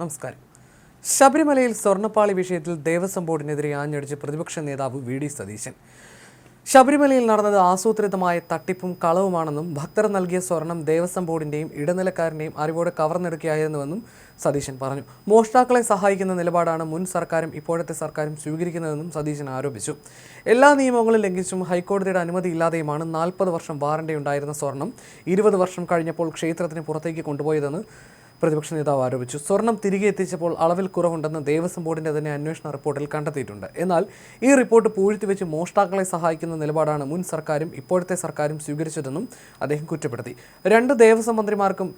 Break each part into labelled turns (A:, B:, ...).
A: നമസ്കാരം. ശബരിമലയിൽ സ്വർണപ്പാളി വിഷയത്തിൽ ദേവസ്വം ബോർഡിനെതിരെ ആഞ്ഞടിച്ച് പ്രതിപക്ഷ നേതാവ് വി ഡി സതീശൻ. ശബരിമലയിൽ നടന്നത് ആസൂത്രിതമായ തട്ടിപ്പും കളവുമാണെന്നും ഭക്തർ നൽകിയ സ്വർണം ദേവസ്വം ബോർഡിന്റെയും ഇടനിലക്കാരന്റെയും അറിവോടെ കവർന്നെടുക്കുകയായിരുന്നുവെന്നും സതീശൻ പറഞ്ഞു. മോഷ്ടാക്കളെ സഹായിക്കുന്ന നിലപാടാണ് മുൻ സർക്കാരും ഇപ്പോഴത്തെ സർക്കാരും സ്വീകരിക്കുന്നതെന്നും സതീശൻ ആരോപിച്ചു. എല്ലാ നിയമങ്ങളും ലംഘിച്ചും ഹൈക്കോടതിയുടെ അനുമതി ഇല്ലാതെയുമാണ് നാൽപ്പത് വർഷം വാറണ്ടി ഉണ്ടായിരുന്ന സ്വർണം ഇരുപത് വർഷം കഴിഞ്ഞപ്പോൾ ക്ഷേത്രത്തിന് പുറത്തേക്ക് കൊണ്ടുപോയതെന്ന് പ്രതിപക്ഷ നേതാവ് ആരോപിച്ചു. സ്വർണം തിരികെ എത്തിച്ചപ്പോൾ അളവിൽ കുറവുണ്ടെന്ന് ദേവസ്വം ബോർഡിന്റെ തന്നെ അന്വേഷണ റിപ്പോർട്ടിൽ കണ്ടെത്തിയിട്ടുണ്ട്. എന്നാൽ ഈ റിപ്പോർട്ട് പൂഴ്ത്തിവെച്ച് മോഷ്ടാക്കളെ സഹായിക്കുന്ന നിലപാടാണ് മുൻ സർക്കാരും ഇപ്പോഴത്തെ സർക്കാരും സ്വീകരിച്ചതെന്നും അദ്ദേഹം കുറ്റപ്പെടുത്തി. രണ്ട് ദേവസ്വം മന്ത്രിമാർക്കും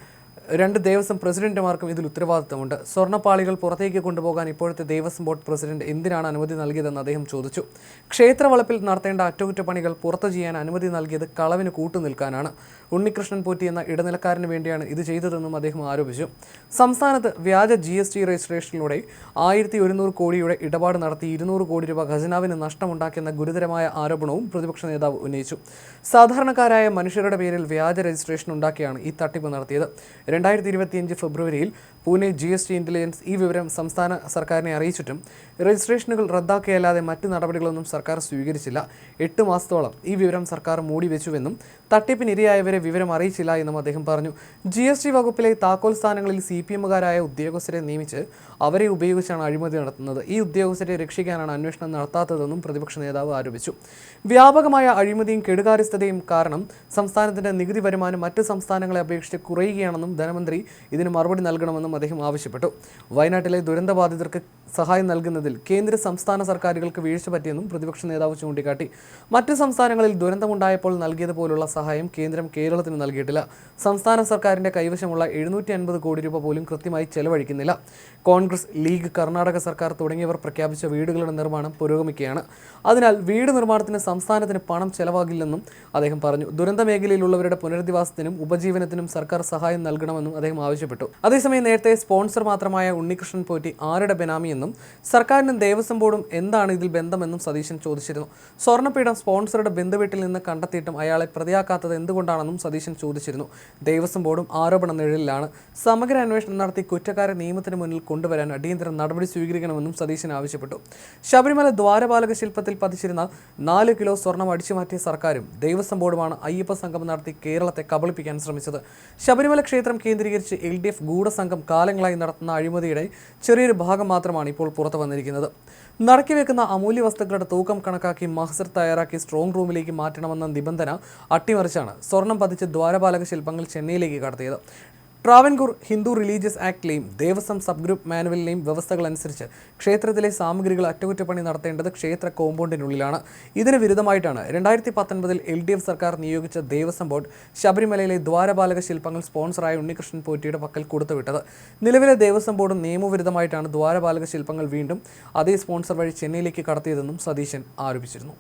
A: രണ്ട് ദേവസ്വം പ്രസിഡന്റുമാർക്കും ഇതിൽ ഉത്തരവാദിത്തമുണ്ട്. സ്വർണപ്പാളികൾ പുറത്തേക്ക് കൊണ്ടുപോകാൻ ഇപ്പോഴത്തെ ദേവസ്വം ബോർഡ് പ്രസിഡന്റ് എന്തിനാണ് അനുമതി നൽകിയതെന്ന് അദ്ദേഹം ചോദിച്ചു. ക്ഷേത്രവളപ്പിൽ നടത്തേണ്ട അറ്റകുറ്റപ്പണികൾ പുറത്തു ചെയ്യാൻ അനുമതി നൽകിയത് കളവിന് കൂട്ടുനിൽക്കാനാണ്. ഉണ്ണികൃഷ്ണൻ പോറ്റി എന്ന ഇടനിലക്കാരന് വേണ്ടിയാണ് ഇത് ചെയ്തതെന്നും അദ്ദേഹം ആരോപിച്ചു. സംസ്ഥാനത്ത് വ്യാജ ജി എസ് ടി രജിസ്ട്രേഷനിലൂടെ ആയിരത്തി ഒരുന്നൂറ് കോടിയുടെ ഇടപാട് നടത്തി ഇരുന്നൂറ് കോടി രൂപ ഖജനാവിന് നഷ്ടമുണ്ടാക്കിയെന്ന ഗുരുതരമായ ആരോപണവും പ്രതിപക്ഷ നേതാവ് ഉന്നയിച്ചു. സാധാരണക്കാരായ മനുഷ്യരുടെ പേരിൽ വ്യാജ രജിസ്ട്രേഷൻ ഉണ്ടാക്കിയാണ് ഈ തട്ടിപ്പ് നടത്തിയത്. രണ്ടായിരത്തി ഇരുപത്തിയഞ്ച് ഫെബ്രുവരിയിൽ Pune G S T intelligence ഈ വിവരം സംസ്ഥാന സർക്കാരിനെ അറിയിച്ചിട്ടും രജിസ്ട്രേഷനുകൾ റദ്ദാക്കിയല്ലാതെ മറ്റ് നടപടികളൊന്നും സർക്കാർ സ്വീകരിച്ചില്ല. എട്ട് മാസത്തോളം ഈ വിവരം സർക്കാർ മൂടി മൂടിവെച്ചുവെന്നും തട്ടിപ്പിനിരയായവരെ വിവരം അറിയിച്ചില്ല എന്നും അദ്ദേഹം പറഞ്ഞു. ജി എസ് ടി വകുപ്പിലെ താക്കോൽ സ്ഥാനങ്ങളിൽ സി പി എമ്മുകാരായ ഉദ്യോഗസ്ഥരെ നിയമിച്ച് അവരെ ഉപയോഗിച്ചാണ് അഴിമതി നടത്തുന്നത്. ഈ ഉദ്യോഗസ്ഥരെ രക്ഷിക്കാനാണ് അന്വേഷണം നടത്താത്തതെന്നും പ്രതിപക്ഷ നേതാവ് ആരോപിച്ചു. വ്യാപകമായ അഴിമതിയും കെടുകാര്യസ്ഥതയും കാരണം സംസ്ഥാനത്തിന്റെ നികുതി വരുമാനം മറ്റ് സംസ്ഥാനങ്ങളെ അപേക്ഷിച്ച് കുറയുകയാണെന്നും ധനമന്ത്രി ഇതിന് മറുപടി നൽകണമെന്നും അദ്ദേഹം ആവശ്യപ്പെട്ടു. വയനാട്ടിലെ ദുരന്തബാധിതർക്ക് സഹായം നൽകുന്നതിൽ കേന്ദ്ര സംസ്ഥാന സർക്കാരുകൾക്ക് വീഴ്ച പറ്റിയെന്നും പ്രതിപക്ഷ നേതാവ് ചൂണ്ടിക്കാട്ടി. മറ്റ് സംസ്ഥാനങ്ങളിൽ ദുരന്തമുണ്ടായപ്പോൾ നൽകിയതുപോലുള്ള സഹായം കേന്ദ്രം കേരളത്തിന് നൽകിയിട്ടില്ല. സംസ്ഥാന സർക്കാരിന്റെ കൈവശമുള്ള എഴുന്നൂറ്റി അൻപത് കോടി രൂപ പോലും കൃത്യമായി ചെലവഴിക്കുന്നില്ല. കോൺഗ്രസ് ലീഗ് കർണാടക സർക്കാർ തുടങ്ങിയവർ പ്രഖ്യാപിച്ച വീടുകളുടെ നിർമ്മാണം പുരോഗമിക്കുകയാണ്. അതിനാൽ വീട് നിർമ്മാണത്തിന് സംസ്ഥാനത്തിന് പണം ചെലവാകില്ലെന്നും അദ്ദേഹം പറഞ്ഞു. ദുരന്ത മേഖലയിലുള്ളവരുടെ പുനരധിവാസത്തിനും ഉപജീവനത്തിനും സർക്കാർ സഹായം നൽകണമെന്നും അദ്ദേഹം ആവശ്യപ്പെട്ടു. അതേസമയം നേരത്തെ സ്പോൺസർ മാത്രമായ ഉണ്ണികൃഷ്ണൻ പോറ്റി ആരുടെ ബെനാമിയെന്നും സർക്കാരിനും ദേവസ്വം ബോർഡും എന്താണ് ഇതിൽ ബന്ധമെന്നും സതീശൻ ചോദിച്ചിരുന്നു. സ്വർണപീഠം സ്പോൺസറുടെ ബന്ധുവീട്ടിൽ നിന്ന് കണ്ടെത്തിയിട്ടും അയാളെ പ്രതിയാക്കാത്തത് എന്തുകൊണ്ടാണെന്നും സതീശൻ ചോദിച്ചിരുന്നു. ദേവസ്വം ബോർഡും ആരോപണ നിഴലിലാണ് സമഗ്ര അന്വേഷണം നടത്തി കുറ്റക്കാരെ നിയമത്തിന് മുന്നിൽ കൊണ്ടുവരാൻ അടിയന്തര നടപടി സ്വീകരിക്കണമെന്നും സതീശൻ ആവശ്യപ്പെട്ടു. ശബരിമല ദ്വാരപാലക ശില്പത്തിൽ പതിച്ചിരുന്ന നാല് കിലോ സ്വർണം അടിച്ചുമാറ്റിയ സർക്കാരും ദേവസ്വം ബോർഡുമാണ് അയ്യപ്പ സംഘം നടത്തി കേരളത്തെ കബളിപ്പിക്കാൻ ശ്രമിച്ചത്. ശബരിമല ക്ഷേത്രം കേന്ദ്രീകരിച്ച് എൽ ഡി എഫ് ഗൂഢസംഘം കാലങ്ങളായി നടത്തുന്ന അഴിമതിയുടെ ചെറിയൊരു ഭാഗം മാത്രമാണ് ഇപ്പോൾ പുറത്തു വന്നിരിക്കുന്നത്. നടക്കി വെക്കുന്ന അമൂല്യ വസ്തുക്കളുടെ തൂക്കം കണക്കാക്കി മഹസർ തയ്യാറാക്കി സ്ട്രോങ് റൂമിലേക്ക് മാറ്റണമെന്ന നിബന്ധന അട്ടിമറിച്ചാണ് സ്വർണം പതിച്ച് ദ്വാരപാലക ശില്പങ്ങൾ ചെന്നൈയിലേക്ക് കടത്തിയത്. ട്രാവൻകൂർ ഹിന്ദു റിലീജിയസ് ആക്ടിലെയും ദേവസ്വം സബ് ഗ്രൂപ്പ് മാനുവലിലെയും വ്യവസ്ഥകൾ അനുസരിച്ച് ക്ഷേത്രത്തിലെ സാമഗ്രികൾ അറ്റകുറ്റപ്പണി നടത്തേണ്ടത് ക്ഷേത്ര കോമ്പൗണ്ടിനുള്ളിലാണ്. ഇതിന് വിരുദ്ധമായിട്ടാണ് രണ്ടായിരത്തി പത്തൊൻപതിൽ എൽ ഡി എഫ് സർക്കാർ നിയോഗിച്ച ദേവസ്വം ബോർഡ് ശബരിമലയിലെ ദ്വാരപാലക ശില്പങ്ങൾ സ്പോൺസറായ ഉണ്ണികൃഷ്ണൻ പോറ്റിയുടെ പക്കൽ കൊടുത്തുവിട്ടത്. നിലവിലെ ദേവസ്വം ബോർഡ് നിയമവിരുദ്ധമായിട്ടാണ് ദ്വാരപാലക ശില്പങ്ങൾ വീണ്ടും അതേ സ്പോൺസർ വഴി ചെന്നൈയിലേക്ക് കടത്തിയതെന്നും സതീശൻ ആരോപിച്ചിരുന്നു.